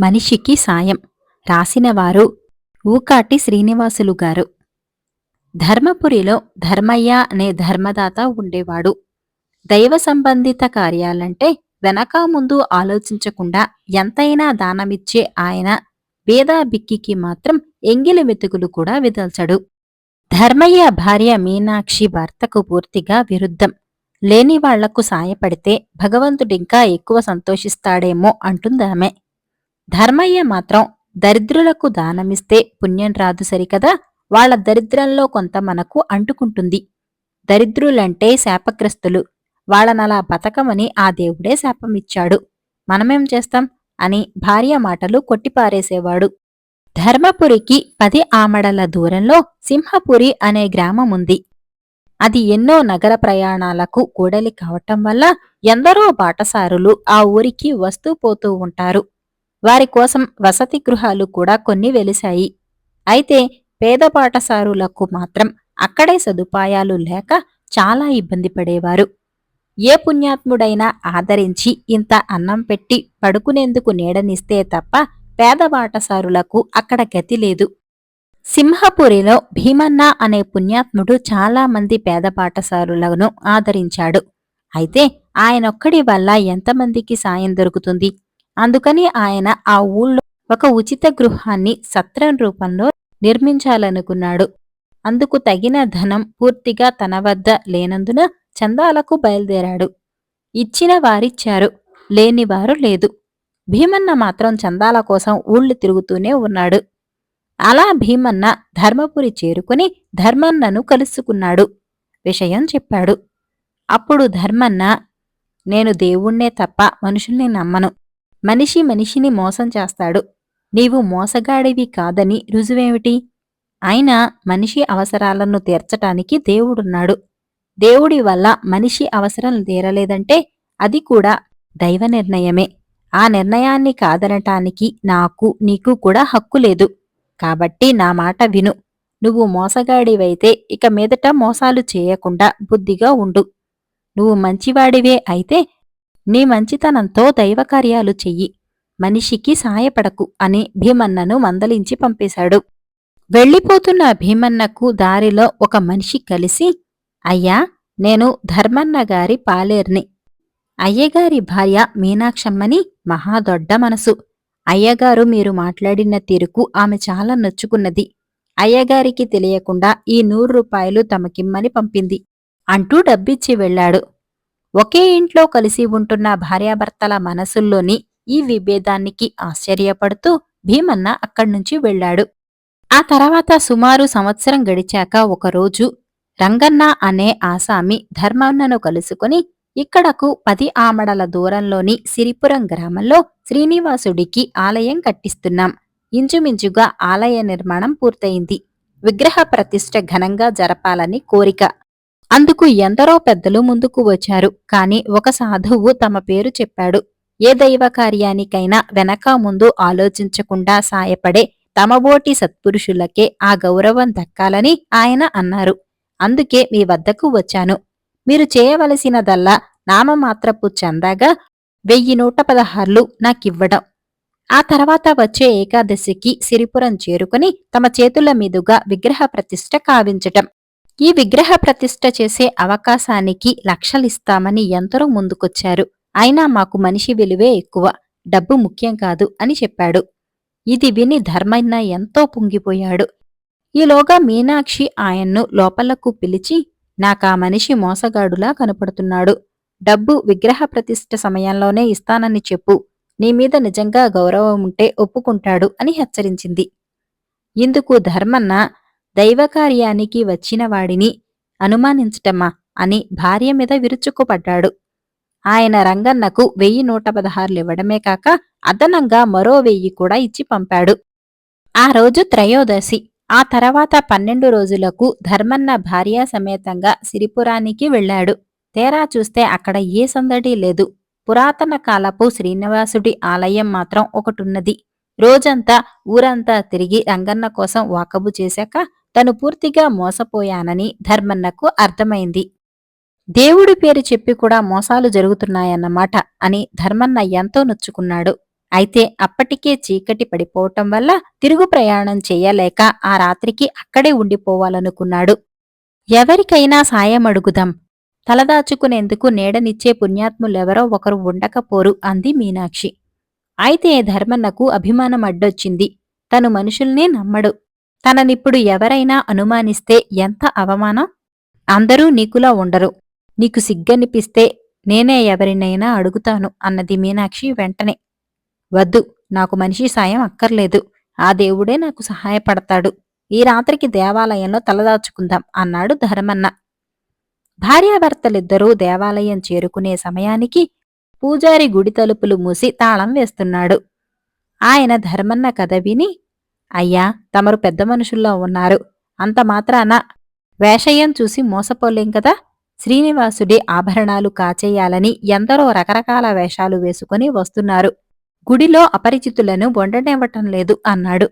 మనిషికి సాయం. రాసినవారు ఊకాటి శ్రీనివాసులు గారు. ధర్మపురిలో ధర్మయ్య అనే ధర్మదాత ఉండేవాడు. దైవ సంబంధిత కార్యాలంటే వెనక ముందు ఆలోచించకుండా ఎంతైనా దానమిచ్చే ఆయన బేదా బిక్కికి మాత్రం ఎంగిలి మెతుకులు కూడా విదల్చడు. ధర్మయ్య భార్య మీనాక్షి భర్తకు పూర్తిగా విరుద్ధం. లేని వాళ్ళకు సాయపడితే భగవంతుడింకా ఎక్కువ సంతోషిస్తాడేమో అంటుందామె. ధర్మయ్య మాత్రం దరిద్రులకు దానమిస్తే పుణ్యం రాదు సరికదా? వాళ్ళ దరిద్రంలో కొంత మనకు అంటుకుంటుంది. దరిద్రులంటే శాపగ్రస్తులు. వాళ్ళనలా బతకమని ఆ దేవుడే శాపమిచ్చాడు. మనమేం చేస్తాం? అని భార్య మాటలు కొట్టిపారేసేవాడు. ధర్మపురికి పది ఆమడల దూరంలో సింహపురి అనే గ్రామముంది. అది ఎన్నో నగర ప్రయాణాలకు కూడలి కావటం వల్ల ఎందరో బాటసారులు ఆ ఊరికి వస్తూ పోతూ ఉంటారు. వారి కోసం వసతి గృహాలు కూడా కొన్ని వెలిశాయి. అయితే పేద పాఠశారులకు మాత్రం అక్కడే సదుపాయాలు లేక చాలా ఇబ్బంది పడేవారు. ఏ పుణ్యాత్ముడైనా ఆదరించి ఇంత అన్నం పెట్టి పడుకునేందుకు నీడనిస్తే తప్ప పేద బాటసారులకు అక్కడ గతి లేదు. సింహపురిలో భీమన్న అనే పుణ్యాత్ముడు చాలా మంది పేద పాఠశారులను ఆదరించాడు. అయితే ఆయనొక్కడి వల్ల ఎంతమందికి సాయం దొరుకుతుంది? అందుకని ఆయన ఆ ఊళ్ళో ఒక ఉచిత గృహాన్ని సత్రం రూపంలో నిర్మించాలనుకున్నాడు. అందుకు తగిన ధనం పూర్తిగా తన వద్ద లేనందున చందాలకు బయలుదేరాడు. ఇచ్చిన వారిచ్చారు లేనివారు లేదు. భీమన్న మాత్రం చందాల కోసం ఊళ్ళు తిరుగుతూనే ఉన్నాడు. అలా భీమన్న ధర్మపురి చేరుకుని ధర్మన్నను కలుసుకున్నాడు. విషయం చెప్పాడు. అప్పుడు ధర్మన్న నేను దేవుణ్ణే తప్ప మనుషుల్ని నమ్మను. మనిషి మనిషిని మోసం చేస్తాడు. నీవు మోసగాడివి కాదని రుజువేమిటి? అయినా మనిషి అవసరాలను తీర్చటానికి దేవుడున్నాడు. దేవుడి వల్ల మనిషి అవసరం తీరలేదంటే అది కూడా దైవ నిర్ణయమే. ఆ నిర్ణయాన్ని కాదనటానికి నాకు నీకు కూడా హక్కు లేదు. కాబట్టి నా మాట విను. నువ్వు మోసగాడివైతే ఇక మీదట మోసాలు చేయకుండా బుద్ధిగా ఉండు. నువ్వు మంచివాడివే అయితే నీ మంచితనంతో దైవకార్యాలు చెయ్యి. మనిషికి సాయపడకు అని భీమన్నను మందలించి పంపేశాడు. వెళ్ళిపోతున్న భీమన్నకు దారిలో ఒక మనిషి కలిసి అయ్యా నేను ధర్మన్న గారి పాలేర్ని. అయ్యగారి భార్య మీనాక్షమ్మని మహాదొడ్డ మనసు. అయ్యగారు మీరు మాట్లాడిన తీరుకు ఆమె చాలా నొచ్చుకున్నది. అయ్యగారికి తెలియకుండా ఈ నూరు రూపాయలు తమకిమ్మని పంపింది అంటూ డబ్బిచ్చి వెళ్ళాడు. ఒకే ఇంట్లో కలిసి ఉంటున్న భార్యాభర్తల మనసుల్లోని ఈ విభేదానికి ఆశ్చర్యపడుతూ భీమన్న అక్కడ్నుంచి వెళ్ళాడు. ఆ తర్వాత సుమారు సంవత్సరం గడిచాక ఒకరోజు రంగన్న అనే ఆసామి ధర్మన్నను కలుసుకుని ఇక్కడకు పది ఆమడల దూరంలోని సిరిపురం గ్రామంలో శ్రీనివాసుడికి ఆలయం కట్టిస్తున్నాం. ఇంచుమించుగా ఆలయ నిర్మాణం పూర్తయింది. విగ్రహ ప్రతిష్ట ఘనంగా జరపాలని కోరిక. అందుకు ఎందరో పెద్దలు ముందుకు వచ్చారు. కాని ఒక సాధువు తమ పేరు చెప్పాడు. ఏ దైవ కార్యానికైనా వెనక ముందు ఆలోచించకుండా సాయపడే తమబోటి సత్పురుషులకే ఆ గౌరవం దక్కాలని ఆయన అన్నారు. అందుకే మీ వద్దకు వచ్చాను. మీరు చేయవలసినదల్లా నామమాత్రపు చందాగా వెయ్యి నూట పదహార్లు నాకివ్వడం. ఆ తర్వాత వచ్చే ఏకాదశికి సిరిపురం చేరుకుని తమ చేతుల మీదుగా విగ్రహ ప్రతిష్ఠ కావించటం. ఈ విగ్రహ ప్రతిష్ఠ చేసే అవకాశానికి లక్షలిస్తామని ఎందరో ముందుకొచ్చారు. అయినా మాకు మనిషి విలువే ఎక్కువ డబ్బు ముఖ్యం కాదు అని చెప్పాడు. ఇది విని ధర్మన్న ఎంతో పొంగిపోయాడు. ఈలోగా మీనాక్షి ఆయన్ను లోపలకు పిలిచి నాకా మనిషి మోసగాడులా కనపడుతున్నాడు. డబ్బు విగ్రహ ప్రతిష్ఠ సమయంలోనే ఇస్తానని చెప్పు. నీ మీద నిజంగా గౌరవం ఉంటే ఒప్పుకుంటాడు అని హెచ్చరించింది. ఇందుకు ధర్మన్న దైవకార్యానికి వచ్చిన వాడిని అనుమానించటమా అని భార్య మీద విరుచుకుపడ్డాడు. ఆయన రంగన్నకు వెయ్యి నూట పదహారులు ఇవ్వడమే కాక అదనంగా మరో వెయ్యి కూడా ఇచ్చి పంపాడు. ఆ రోజు త్రయోదశి. ఆ తర్వాత పన్నెండు రోజులకు ధర్మన్న భార్యా సమేతంగా సిరిపురానికి వెళ్ళాడు. తేరా చూస్తే అక్కడ ఏ సందడి లేదు. పురాతన కాలపు శ్రీనివాసుడి ఆలయం మాత్రం ఒకటున్నది. రోజంతా ఊరంతా తిరిగి రంగన్న కోసం వాకబు చేశాక తను పూర్తిగా మోసపోయానని ధర్మన్నకు అర్థమైంది. దేవుడి పేరు చెప్పి కూడా మోసాలు జరుగుతున్నాయన్నమాట అని ధర్మన్న ఎంతో నొచ్చుకున్నాడు. అయితే అప్పటికే చీకటి పడిపోవటం వల్ల తిరుగు ప్రయాణం చేయలేక ఆ రాత్రికి అక్కడే ఉండిపోవాలనుకున్నాడు. ఎవరికైనా సాయం అడుగుదాం. తలదాచుకునేందుకు నీడనిచ్చే పుణ్యాత్ములెవరో ఒకరు ఉండకపోరు అంది మీనాక్షి. అయితే ధర్మన్నకు అభిమానం అడ్డొచ్చింది. తను మనుషుల్నే నమ్మడు. తననిప్పుడు ఎవరైనా అనుమానిస్తే ఎంత అవమానం? అందరూ నీకులా ఉండరు. నీకు సిగ్గనిపిస్తే నేనే ఎవరినైనా అడుగుతాను అన్నది మీనాక్షి వెంటనే. వద్దు నాకు మనిషి సాయం అక్కర్లేదు. ఆ దేవుడే నాకు సహాయపడతాడు. ఈ రాత్రికి దేవాలయంలో తలదాచుకుందాం అన్నాడు ధర్మన్న. భార్యాభర్తలిద్దరూ దేవాలయం చేరుకునే సమయానికి పూజారి గుడి తలుపులు మూసి తాళం వేస్తున్నాడు. ఆయన ధర్మన్న కథ విని అయ్యా తమరు పెద్ద మనుషుల్లో ఉన్నారు. అంత మాత్రాన వేషయం చూసి మోసపోలేం కదా? శ్రీనివాసుడి ఆభరణాలు కాచేయాలని ఎందరో రకరకాల వేషాలు వేసుకుని వస్తున్నారు. గుడిలో అపరిచితులను వండనివ్వటం లేదు అన్నాడు.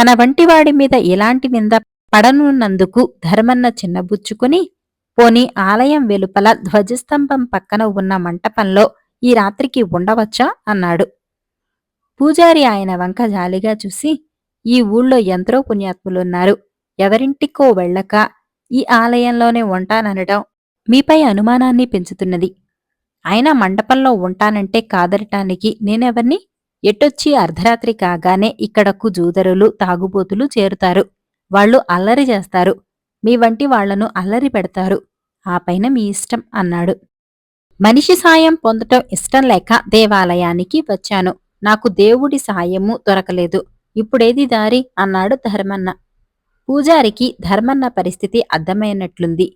తన వంటివాడి మీద ఎలాంటి నింద పడనున్నందుకు ధర్మన్న చిన్నబుచ్చుకుని పోని ఆలయం వెలుపల ధ్వజస్తంభం పక్కన ఉన్న మంటపంలో ఈ రాత్రికి ఉండవచ్చా? అన్నాడు. పూజారి ఆయన వంక జాలిగా చూసి ఈ ఊళ్ళో ఎంతో పుణ్యాత్ములున్నారు. ఎవరింటికో వెళ్ళక ఈ ఆలయంలోనే ఉంటాననడం మీపై అనుమానాన్ని పెంచుతున్నది. అయినా మండపంలో ఉంటానంటే కాదరటానికి నేనెవర్ని? ఎటొచ్చి అర్ధరాత్రి కాగానే ఇక్కడకు జూదరులు తాగుబోతులు చేరుతారు. వాళ్ళు అల్లరి చేస్తారు. మీ వంటి వాళ్ళను అల్లరి పెడతారు. ఆ పైన మీ ఇష్టం అన్నాడు. మనిషి సాయం పొందటం ఇష్టం లేక దేవాలయానికి వచ్చాను. నాకు దేవుడి సాయము దొరకలేదు. ఇప్పుడేది దారి? అన్నాడు ధర్మన్న. పూజారికి ధర్మన్న పరిస్థితి అర్థమైనట్లుంది.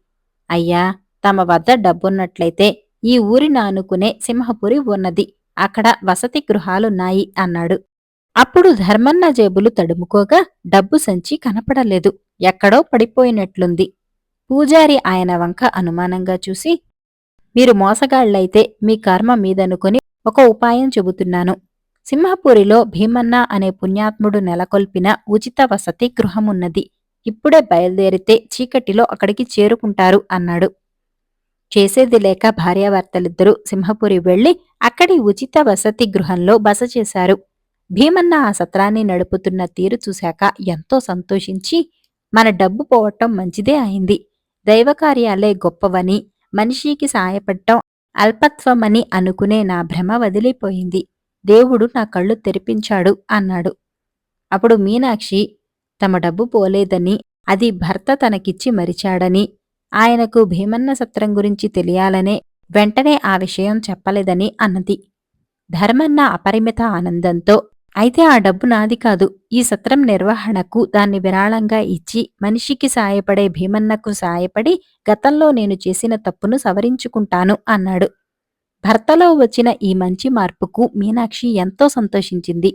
అయ్యా తమ వద్ద డబ్బున్నట్లయితే ఈ ఊరిని ఆనుకునే సింహపురి ఉన్నది. అక్కడ వసతి గృహాలున్నాయి అన్నాడు. అప్పుడు ధర్మన్న జేబులు తడుముకోగా డబ్బు సంచి కనపడలేదు. ఎక్కడో పడిపోయినట్లుంది. పూజారి ఆయన వంక అనుమానంగా చూసి మీరు మోసగాళ్ళైతే మీ కర్మ మీదనుకుని ఒక ఉపాయం చెబుతున్నాను. సింహపురిలో భీమన్న అనే పుణ్యాత్ముడు నెలకొల్పిన ఉచిత వసతి గృహమున్నది. ఇప్పుడే బయలుదేరితే చీకటిలో అక్కడికి చేరుకుంటారు అన్నాడు. చేసేది లేక భార్యాభర్తలిద్దరూ సింహపురి వెళ్ళి అక్కడి ఉచిత వసతి గృహంలో బస చేశారు. భీమన్న ఆ సత్రాన్ని నడుపుతున్న తీరు చూశాక ఎంతో సంతోషించి మన డబ్బు పోవటం మంచిదే అయింది. దైవకార్యాలే గొప్పవని మనిషికి సాయపడటం అల్పత్వమని అనుకునే నా భ్రమ వదిలిపోయింది. దేవుడు నా కళ్ళు తెరిపించాడు అన్నాడు. అప్పుడు మీనాక్షి తమ డబ్బు పోలేదని అది భర్త తనకిచ్చి మరిచాడని ఆయనకు భీమన్న సత్రం గురించి తెలియాలనే వెంటనే ఆ విషయం చెప్పలేదని అన్నది. ధర్మన్న అపరిమిత ఆనందంతో అయితే ఆ డబ్బు నాది కాదు ఈ సత్రం నిర్వహణకు దాన్ని విరాళంగా ఇచ్చి మనిషికి సాయపడే భీమన్నకు సాయపడి గతంలో నేను చేసిన తప్పును సవరించుకుంటాను అన్నాడు. భర్తలో వచ్చిన ఈ మంచి మార్పుకు మీనాక్షి ఎంతో సంతోషించింది.